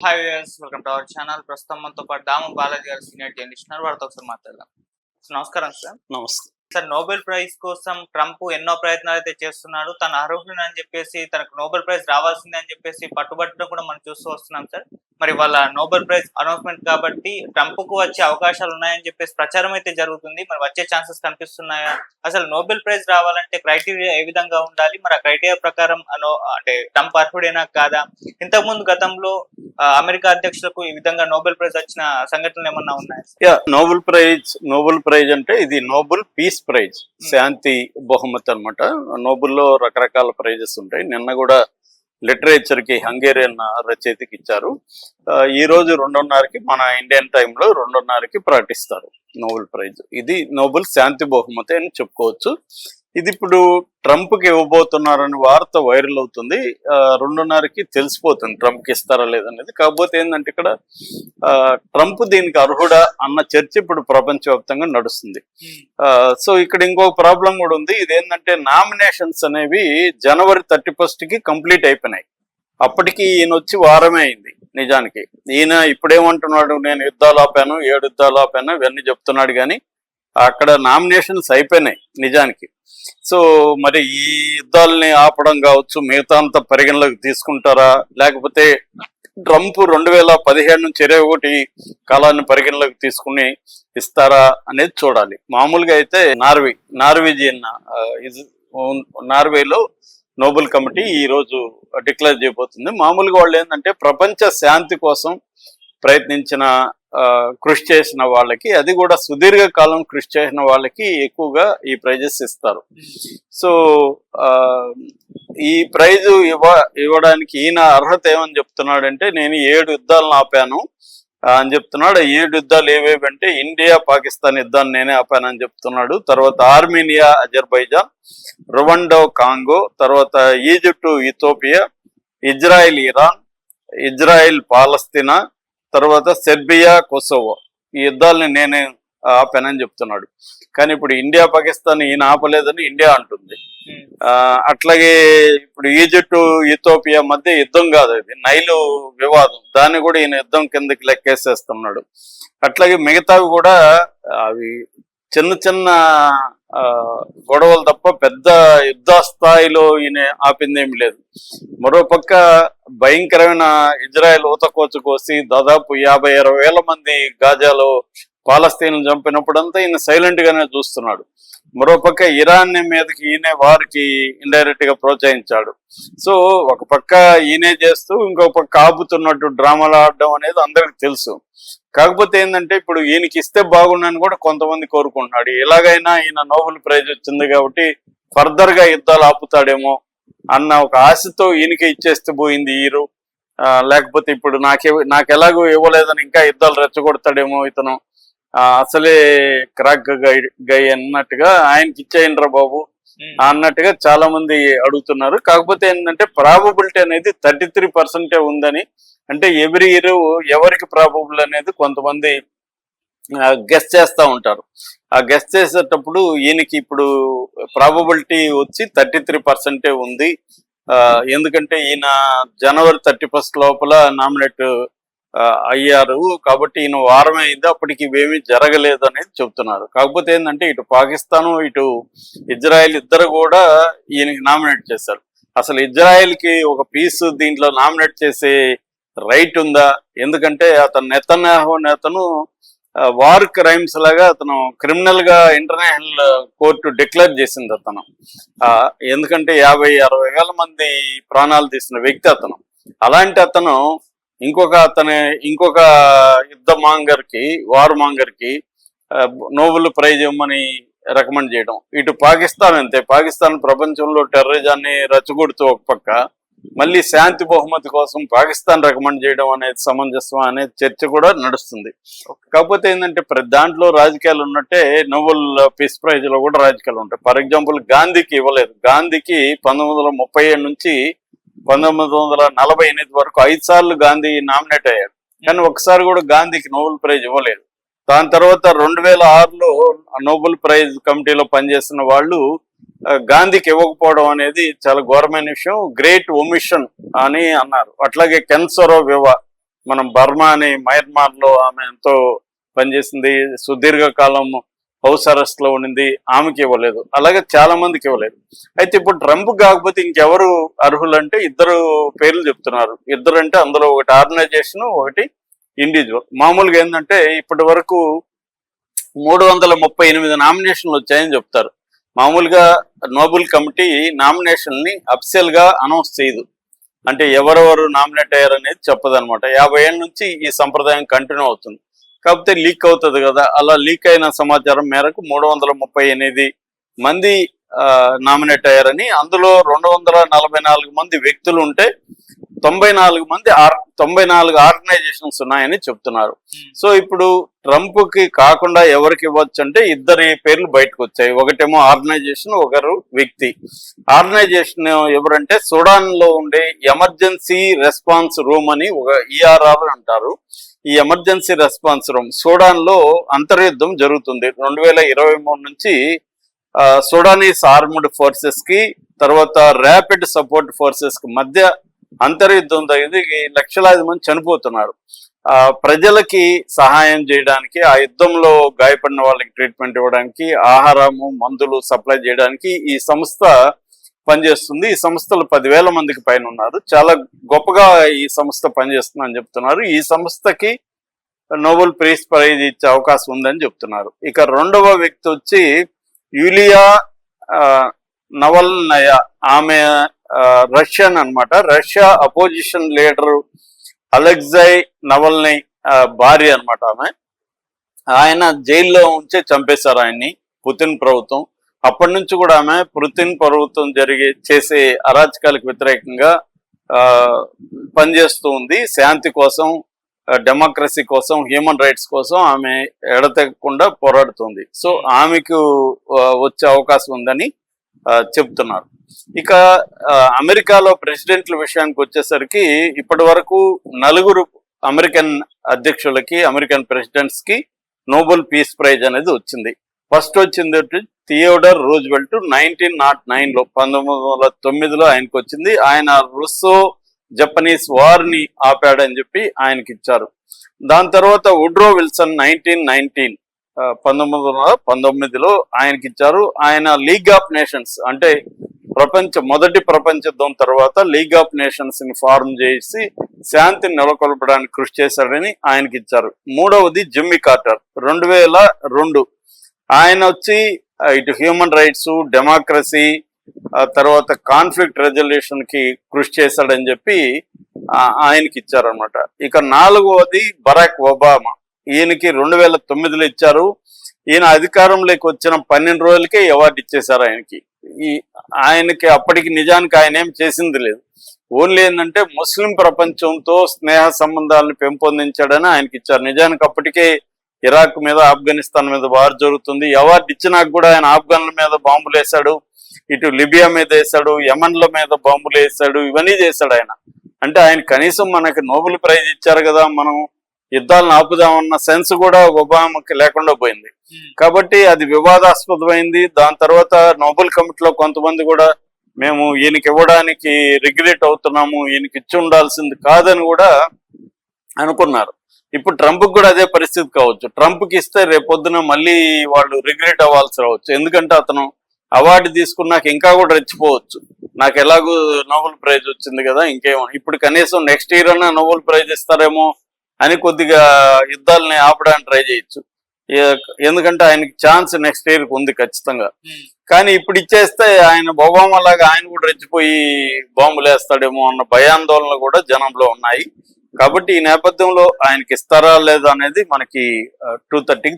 Hi viewers welcome to our channel ప్రస్తుతం మనతో పాటు దాము బాలాజీ గారు సీనియర్ జర్నలిస్ట్ ఉన్నారు వారితో ఒకసారి మాట్లాడదాం. నమస్కారం సార్. నమస్తే. సార్ నోబెల్ ప్రైజ్ కోసం ట్రంప్ ఎన్నో ప్రయత్నాలు అయితే చేస్తున్నాడు. తన అర్హుడు అని చెప్పేసి తనకు నోబెల్ ప్రైజ్ రావాల్సిందే అని చెప్పేసి పట్టుబట్టడం కూడా మనం చూస్తూ వస్తున్నాం సార్. మరి వాళ్ళ నోబెల్ ప్రైజ్ అనౌన్స్మెంట్ కాబట్టి ట్రంప్కు వచ్చే అవకాశాలు ఉన్నాయని చెప్పేసి ప్రచారం అయితే జరుగుతుంది. మరి వచ్చే ఛాన్సెస్ కనిపిస్తున్నాయా? అసలు నోబెల్ ప్రైజ్ రావాలంటే క్రైటీరియా ఏ విధంగా ఉండాలి? మరి ఆ క్రైటీరియా ప్రకారం అను- అంటే ట్రంప్ అర్హుడేనా కాదా? ఇంతకుముందు గతంలో అమెరికా అధ్యక్షులకు ఈ విధంగా నోబెల్ ప్రైజ్ వచ్చిన సంఘటనలు ఏమన్నా ఉన్నాయా? నోబెల్ ప్రైజ్ నోబెల్ ప్రైజ్ అంటే ఇది నోబెల్ పీస్ ప్రైజ్ శాంతి బహుమతి అనమాట నోబెల్లో రకరకాల ప్రైజెస్ ఉంటాయి. నిన్న కూడా లిటరేచర్కి హంగేరియన్ రచయితకి ఇచ్చారు. ఆ, ఈ రోజు రెండున్నరకి మన ఇండియన్ టైంలో రెండున్నరకి ప్రకటిస్తారు నోబెల్ ప్రైజ్. ఇది నోబెల్ శాంతి బహుమతి అని చెప్పుకోవచ్చు. ఇది ఇప్పుడు ట్రంప్కి ఇవ్వబోతున్నారని వార్త వైరల్ అవుతుంది. రెండున్నరకి తెలిసిపోతుంది ట్రంప్కి ఇస్తారా లేదనేది. కాకపోతే ఏంటంటే ఇక్కడ ఆ, ట్రంప్ దీనికి అర్హుడా అన్న చర్చ ఇప్పుడు ప్రపంచవ్యాప్తంగా నడుస్తుంది. ఆ, సో ఇక్కడ ఇంకొక ప్రాబ్లం కూడా ఉంది. ఇదేంటంటే నామినేషన్స్ అనేవి జనవరి థర్టీ ఫస్ట్కి కంప్లీట్ అయిపోయినాయి. అప్పటికి ఈయన వచ్చి వారమే అయింది నిజానికి. ఈయన ఇప్పుడేమంటున్నాడు నేను యుద్ధాలు ఆపాను ఏడు యుద్ధాలు ఆపాను ఇవన్నీ చెప్తున్నాడు కానీ అక్కడ నామినేషన్స్ అయిపోయినాయి నిజానికి. సో మరి ఈ యుద్ధాలని ఆపడం కావచ్చు మిగతా అంతా పరిగణలోకి తీసుకుంటారా? లేకపోతే ట్రంప్ రెండు వేల పదిహేడు నుంచి ఇరవై ఒకటి కాలాన్ని పరిగణలోకి తీసుకుని ఇస్తారా అనేది చూడాలి. మామూలుగా అయితే నార్వే నార్వేజియన్ ఆ, నార్వేలో నోబెల్ కమిటీ ఈ రోజు డిక్లేర్ చేయబోతుంది. మామూలుగా వాళ్ళు ఏంటంటే ప్రపంచ శాంతి కోసం ప్రయత్నించిన కృషి చేసిన వాళ్ళకి అది కూడా సుదీర్ఘ కాలం కృషి చేసిన వాళ్ళకి ఎక్కువగా ఈ ప్రైజెస్ ఇస్తారు. సో ఆ, ఈ ప్రైజ్ ఇవ్వ ఇవ్వడానికి ఈయన అర్హత ఏమని చెప్తున్నాడంటే నేను ఏడు యుద్ధాలను ఆపాను అని చెప్తున్నాడు. ఏడు యుద్ధాలు ఏవేవి అంటే ఇండియా పాకిస్తాన్ యుద్ధాన్ని నేనే ఆపానని చెప్తున్నాడు. తర్వాత ఆర్మేనియా అజర్బైజాన్ రువండో కాంగో తర్వాత Egypt Ethiopia Israel Iran Israel పాలస్తీనా తర్వాత సెర్బియా కొసోవో. ఈ యుద్ధాలని నేనే ఆపానని చెప్తున్నాడు. కానీ ఇప్పుడు ఇండియా పాకిస్తాన్ ఈయన ఆపలేదని ఇండియా అంటుంది. ఆ, అట్లాగే ఇప్పుడు ఈజిప్ట్ ఇథోపియా మధ్య యుద్ధం కాదు ఇది. నైలు వివాదం. దాన్ని కూడా ఈయన యుద్ధం కిందకి లెక్కేసేస్తున్నాడు. అట్లాగే మిగతావి కూడా అవి చిన్న చిన్న గొడవలు తప్ప పెద్ద యుద్ధ స్థాయిలో ఈయన ఆపిందేమి లేదు. మరోపక్క భయంకరమైన ఇజ్రాయెల్ ఊతకోచు కోసి దాదాపు యాభై అరవై వేల మంది గాజాలో పాలస్తీన్లు చంపినప్పుడంతా ఈయన సైలెంట్ గానే చూస్తున్నాడు. మరోపక్క ఇరాన్ మీదకి ఈయనే వారికి ఇండైరెక్ట్గా ప్రోత్సహించాడు. సో ఒక పక్క ఈయనే చేస్తూ ఇంకో పక్క ఆపుతున్నట్టు డ్రామాలు ఆడడం అనేది అందరికి తెలుసు. కాకపోతే ఏంటంటే ఇప్పుడు ఈయనకి ఇస్తే బాగుండని కూడా కొంతమంది కోరుకుంటున్నాడు. ఎలాగైనా ఈయన నోబెల్ ప్రైజ్ వచ్చింది కాబట్టి ఫర్దర్గా యుద్ధాలు ఆపుతాడేమో అన్న ఒక ఆశతో ఈయనకే ఇచ్చేస్తే పోయింది ఈరు. లేకపోతే ఇప్పుడు నాకే నాకు ఎలాగో ఇవ్వలేదని ఇంకా యుద్ధాలు రెచ్చగొడతాడేమో ఇతను. అసలే క్రాక్ గై గై అన్నట్టుగా ఆయనకి ఇచ్చేయండిరా బాబు అన్నట్టుగా చాలా మంది అడుగుతున్నారు. కాకపోతే ఏంటంటే ప్రాబబిలిటీ అనేది థర్టీ త్రీ పర్సెంటే ఉందని అంటే ఎవ్రీ ఇయర్ ఎవరికి ప్రాబబుల్ అనేది కొంతమంది గెస్ట్ చేస్తూ ఉంటారు. ఆ గెస్ట్ చేసేటప్పుడు ఈయనకి ఇప్పుడు ప్రాబబిలిటీ వచ్చి థర్టీ త్రీ పర్సెంటే ఉంది. ఆ, ఎందుకంటే ఈయన జనవరి థర్టీ ఫస్ట్ లోపల నామినేట్ అయ్యారు. కాబట్టి ఈయన వారం అయింది. అప్పటికి ఇవేమీ జరగలేదు అనేది చెప్తున్నారు. కాకపోతే ఏంటంటే ఇటు పాకిస్తాను ఇటు ఇజ్రాయెల్ ఇద్దరు కూడా ఈయనకి నామినేట్ చేశారు. అసలు ఇజ్రాయెల్కి ఒక పీస్ దీంట్లో నామినేట్ చేసే రైట్ ఉందా? ఎందుకంటే అతను నెతన్యాహు నేతను వార్ క్రైమ్స్ లాగా అతను క్రిమినల్గా ఇంటర్నేషనల్ కోర్టు డిక్లేర్ చేసింది అతను. ఆ, ఎందుకంటే యాభై అరవై వేల మంది ప్రాణాలు తీసిన వ్యక్తి అతను. అలాంటి అతను ఇంకొక అతని ఇంకొక యుద్ధ మాంగర్కి వార్ మాంగర్కి నోబెల్ ప్రైజ్ ఇవ్వమని రికమెండ్ చేయడం. ఇటు పాకిస్తాన్ అంతే. పాకిస్తాన్ ప్రపంచంలో టెర్రరిజాన్ని రచ్చగొడుతూ ఒక పక్క. మళ్ళీ శాంతి బహుమతి కోసం పాకిస్తాన్ రికమెండ్ చేయడం అనేది సమంజసం అనే చర్చ కూడా నడుస్తుంది. కాకపోతే ఏంటంటే ప్రతి దాంట్లో రాజకీయాలు ఉన్నట్టే నోబెల్ పీస్ ప్రైజ్లో కూడా రాజకీయాలు ఉంటాయి. ఫర్ ఎగ్జాంపుల్ గాంధీకి ఇవ్వలేదు. గాంధీకి పంతొమ్మిది వందల ముప్పై ఏడు నుంచి పంతొమ్మిది వందల నలభై ఎనిమిది వరకు ఐదు సార్లు గాంధీ నామినేట్ అయ్యాడు కానీ ఒకసారి కూడా గాంధీకి నోబెల్ ప్రైజ్ ఇవ్వలేదు. దాని తర్వాత రెండు వేల ఆరులో నోబెల్ ప్రైజ్ కమిటీలో పనిచేస్తున్న వాళ్ళు గాంధీకి ఇవ్వకపోవడం అనేది చాలా ఘోరమైన విషయం. గ్రేట్ ఒమిషన్ అని అన్నారు. అట్లాగే కెన్సరో వివా మనం బర్మా అని మయన్మార్లో ఆమె ఎంతో పనిచేసింది. సుదీర్ఘ కాలం హౌస్ అరెస్ట్లో ఉండింది. ఆమెకి ఇవ్వలేదు. అలాగే చాలా మందికి ఇవ్వలేదు. అయితే ఇప్పుడు ట్రంప్ కాకపోతే ఇంకెవరు అర్హులు అంటే ఇద్దరు పేర్లు చెప్తున్నారు. ఇద్దరు అంటే అందులో ఒకటి ఆర్గనైజేషన్ ఒకటి ఇండివిజువల్. మామూలుగా ఏంటంటే ఇప్పటి వరకు మూడు వందల ముప్పై ఎనిమిది నామినేషన్లు వచ్చాయని చెప్తారు. మామూలుగా నోబుల్ కమిటీ నామినేషన్ని గా అనౌన్స్ చేయదు. అంటే ఎవరెవరు నామినేట్ అయ్యారు అనేది చెప్పదు అనమాట యాభై ఏళ్ళ నుంచి ఈ సంప్రదాయం కంటిన్యూ అవుతుంది. కాకపోతే లీక్ అవుతుంది కదా అలా లీక్ అయిన సమాచారం మేరకు మూడు వందల ముప్పై ఎనిమిది మంది నామినేట్ అయ్యారని అందులో రెండు వందల నలభై నాలుగు మంది వ్యక్తులు ఉంటే తొంభై నాలుగు మంది ఆర్ తొంభై నాలుగు ఆర్గనైజేషన్స్ ఉన్నాయని చెప్తున్నారు. సో ఇప్పుడు ట్రంప్కి కాకుండా ఎవరికి ఇవ్వచ్చు అంటే ఇద్దరి పేర్లు బయటకు వచ్చాయి. ఒకటేమో ఆర్గనైజేషన్ ఒకరు వ్యక్తి. ఆర్గనైజేషన్ ఎవరంటే సుడాన్లో ఉండే ఎమర్జెన్సీ రెస్పాన్స్ రూమ్ అని ఒక ఈఆర్ఆర్ అంటారు. ఈ ఎమర్జెన్సీ రెస్పాన్స్ రూమ్ సూడాన్లో అంతర్యుద్ధం జరుగుతుంది. రెండు వేల ఇరవై మూడు నుంచి సుడానీస్ ఆర్మ్డ్ ఫోర్సెస్కి తర్వాత ర్యాపిడ్ సపోర్ట్ ఫోర్సెస్కి మధ్య అంతర్యుద్ధం జరిగింది లక్షలాది మంది చనిపోతున్నారు. ఆ ప్రజలకి సహాయం చేయడానికి ఆ యుద్ధంలో గాయపడిన వాళ్ళకి ట్రీట్మెంట్ ఇవ్వడానికి ఆహారము మందులు సప్లై చేయడానికి ఈ సంస్థ పనిచేస్తుంది. ఈ సంస్థలు పదివేల మందికి పైన ఉన్నారు. చాలా గొప్పగా ఈ సంస్థ పనిచేస్తుందని చెప్తున్నారు. ఈ సంస్థకి నోబెల్ ప్రైజ్ ప్రైజ్ ఇచ్చే అవకాశం ఉందని చెప్తున్నారు. ఇక రెండవ వ్యక్తి వచ్చి యూలియా ఆ, నవల్నయ. ఆమె రష్యన్ అన్నమాట. Russia opposition leader Alexei Navalny భార్య అన్నమాట ఆమె. ఆయన జైల్లో ఉంచి చంపేశారు ఆయన్ని పుతిన్ ప్రభుత్వం. అప్పటి నుంచి కూడా ఆమె పుతిన్ ప్రభుత్వం జరిగే చేసే అరాచకాలకు వ్యతిరేకంగా ఆ, పనిచేస్తూ ఉంది. శాంతి కోసం డెమోక్రసీ కోసం హ్యూమన్ రైట్స్ కోసం ఆమె ఎడతెగకుండా పోరాడుతుంది. సో ఆమెకు వచ్చే అవకాశం ఉందని చెప్తున్నారు ఇక అమెరికాలో ప్రెసిడెంట్ల విషయానికి వచ్చేసరికి ఇప్పటి వరకు నలుగురు అమెరికన్ అధ్యక్షులకి అమెరికన్ ప్రెసిడెంట్స్కి నోబెల్ పీస్ ప్రైజ్ అనేది వచ్చింది. ఫస్ట్ వచ్చింది వచ్చి థియోడర్ రూజ్వెల్ట్ నైన్టీన్ నాట్ నైన్లో పంతొమ్మిది వందల తొమ్మిదిలో ఆయనకు వచ్చింది. ఆయన రుస్సో జపనీస్ వార్ని ఆపాడని చెప్పి ఆయనకి ఇచ్చారు. దాని తర్వాత ఉడ్రో విల్సన్ నైన్టీన్ నైన్టీన్ పంతొమ్మిది వందల పంతొమ్మిదిలో ఆయనకి ఇచ్చారు ఆయన లీగ్ ఆఫ్ నేషన్స్ అంటే ప్రపంచ మొదటి ప్రపంచ యుద్ధం తర్వాత లీగ్ ఆఫ్ నేషన్స్ని ఫార్మ్ చేసి శాంతిని నెలకొల్పడానికి కృషి చేశాడని ఆయనకి ఇచ్చారు మూడవది జిమ్మి కార్టర్ రెండు వేల రెండు ఆయన వచ్చి ఇటు హ్యూమన్ రైట్స్ డెమోక్రసీ ఆ తర్వాత కాన్ఫ్లిక్ట్ రెజల్యూషన్కి కృషి చేశాడని చెప్పి ఆయనకి ఇచ్చారనమాట ఇక నాలుగవది బరాక్ ఒబామా ఈయనకి రెండు వేల తొమ్మిదిలో ఇచ్చారు. ఈయన అధికారంలోకి వచ్చిన పన్నెండు రోజులకే అవార్డు ఇచ్చేశారు ఆయనకి. ఈ ఆయనకి అప్పటికి నిజానికి ఆయన ఏం చేసింది లేదు. ఓన్లీ ఏంటంటే ముస్లిం ప్రపంచంతో స్నేహ సంబంధాలను పెంపొందించాడని ఆయనకి ఇచ్చారు. నిజానికి అప్పటికే ఇరాక్ మీద ఆఫ్ఘనిస్తాన్ మీద వార్ జరుగుతుంది. అవార్డు ఇచ్చినాక కూడా ఆయన ఆఫ్ఘన్ల మీద బాంబులు వేశాడు. ఇటు లిబియా మీద వేశాడు యమన్ల మీద బాంబులు వేశాడు ఇవన్నీ చేశాడు ఆయన. అంటే ఆయన కనీసం మనకి నోబెల్ ప్రైజ్ ఇచ్చారు కదా మనం యుద్ధాలను ఆపుదామన్న సెన్స్ కూడా ఒబామాకి లేకుండా పోయింది. కాబట్టి అది వివాదాస్పదమైంది. దాని తర్వాత నోబెల్ కమిటీలో కొంతమంది కూడా మేము ఈయనకి ఇవ్వడానికి రిగ్రెట్ అవుతున్నాము ఈయనకి ఇచ్చి ఉండాల్సింది కాదని కూడా అనుకున్నారు. ఇప్పుడు ట్రంప్ కూడా అదే పరిస్థితి కావచ్చు. ట్రంప్కి ఇస్తే రేపొద్దున మళ్ళీ వాళ్ళు రిగ్రెట్ అవ్వాల్సి రావచ్చు. ఎందుకంటే అతను అవార్డు తీసుకున్నాక ఇంకా కూడా రెచ్చిపోవచ్చు. నాకు ఎలాగూ నోబెల్ ప్రైజ్ వచ్చింది కదా ఇంకేమో. ఇప్పుడు కనీసం నెక్స్ట్ ఇయర్ అన్నా నోబెల్ ప్రైజ్ ఇస్తారేమో అని కొద్దిగా యుద్ధాలని ఆపడానికి ట్రై చేయొచ్చు. ఎందుకంటే ఆయనకి ఛాన్స్ నెక్స్ట్ ఇయర్ ఉంది ఖచ్చితంగా. కానీ ఇప్పుడు ఇచ్చేస్తే ఆయన ఒబామా లాగా ఆయన కూడా రెచ్చిపోయి బాంబులు వేస్తాడేమో అన్న భయాందోళనలు కూడా జనంలో ఉన్నాయి. కాబట్టి ఈ నేపథ్యంలో ఆయనకి ఇస్తారా లేదా అనేది మనకి టూ థర్టీకి